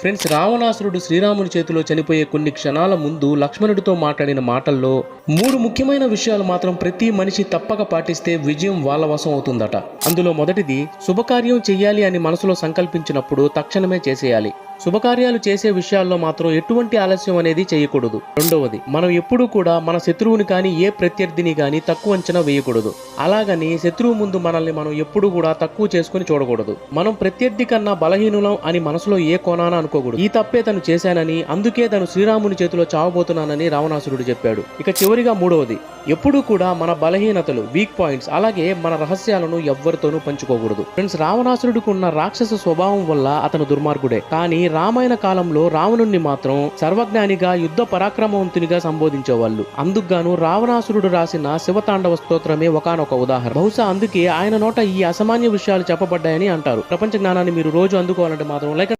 Friends రావణాసురుడు శ్రీరాముని చేతిలో చనిపోయే కొన్ని క్షణాల ముందు లక్ష్మణుడితో మాట్లాడిన మాటల్లో మూడు ముఖ్యమైన విషయాలు మాత్రం ప్రతి మనిషి తప్పక పాటిస్తే విజయం వాళ్ళ వశం అవుతుందట. అందులో మొదటిది శుభకార్యం చెయ్యాలి అని మనసులో సంకల్పించినప్పుడు తక్షణమే చేసేయాలి. శుభకార్యాలు చేసే విషయాల్లో మాత్రం ఎటువంటి ఆలస్యం అనేది చేయకూడదు. రెండవది మనం ఎప్పుడూ కూడా మన శత్రువుని కానీ ఏ ప్రత్యర్థిని కానీ తక్కువ అంచనా వేయకూడదు. అలాగని శత్రువు ముందు మనల్ని మనం ఎప్పుడూ కూడా తక్కువ చేసుకుని చూడకూడదు. మనం ప్రత్యర్థి కన్నా బలహీనులం అని మనసులో ఏ కోణాన అనుకోకూడదు. ఈ తప్పే తను చేశానని అందుకే తను శ్రీరాముని చేతిలో చావబోతున్నానని రావణాసురుడు చెప్పాడు. ఇక చివరిగా మూడవది ఎప్పుడూ కూడా మన బలహీనతలు వీక్ పాయింట్స్ అలాగే మన రహస్యాలను ఎవ్వరితోనూ పంచుకోకూడదు. ఫ్రెండ్స్ రావణాసురుడికి ఉన్న రాక్షస స్వభావం వల్ల అతను దుర్మార్గుడే. కానీ రామాయణ కాలంలో రావణుణ్ణి మాత్రం సర్వజ్ఞానిగా యుద్ధ పరాక్రమవంతునిగా సంబోధించేవాళ్ళు. అందుకుగాను రావణాసురుడు రాసిన శివతాండవ స్తోత్రమే ఒకనొక ఉదాహరణ. బహుశా అందుకే ఆయన నోట ఈ అసామాన్య విషయాలు చెప్పబడ్డాయని అంటారు. ప్రపంచ జ్ఞానాన్ని మీరు రోజు అందుకోవాలంటే మాత్రం లైక్